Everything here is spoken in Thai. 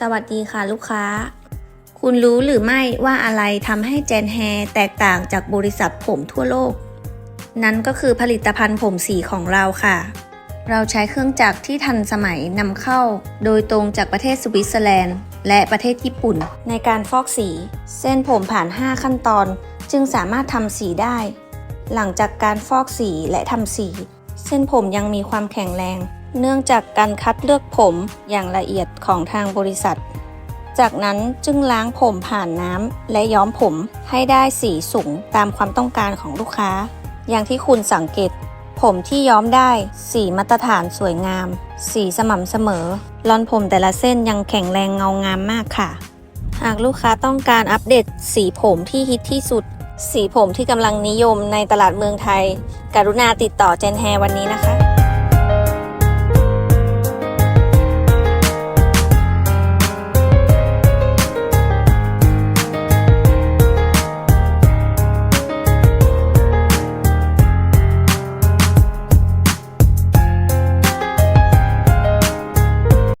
สวัสดีค่ะลูกค้า คุณรู้หรือไม่ว่าอะไรทำให้เจนแฮร์แตกต่างจากบริษัทผมทั่วโลก นั้นก็คือผลิตภัณฑ์ผมสีของเราค่ะ เราใช้เครื่องจักรที่ทันสมัยนำเข้า โดยตรงจากประเทศสวิตเซอร์แลนด์ และประเทศญี่ปุ่น ในการฟอกสี เส้นผมผ่าน 5 ขั้นตอน จึงสามารถทำสีได้ หลังจากการฟอกสีและทำสี เส้นผมยังมีความแข็งแรง เนื่องจากการคัดเลือกผมอย่างละเอียดของทางบริษัท จากนั้นจึงล้างผมผ่านน้ำและย้อมผมให้ได้สีสูงตามความต้องการของลูกค้า อย่างที่คุณสังเกต ผมที่ย้อมได้สีมาตรฐานสวยงาม สีสม่ำเสมอลอนผมแต่ละเส้นยังแข็งแรงเงางามมากค่ะ หากลูกค้าต้องการอัปเดตสีผมที่ฮิตที่สุด สีผมที่กำลังนิยมในตลาดเมืองไทย กรุณาติดต่อเจนแฮวันนี้นะคะ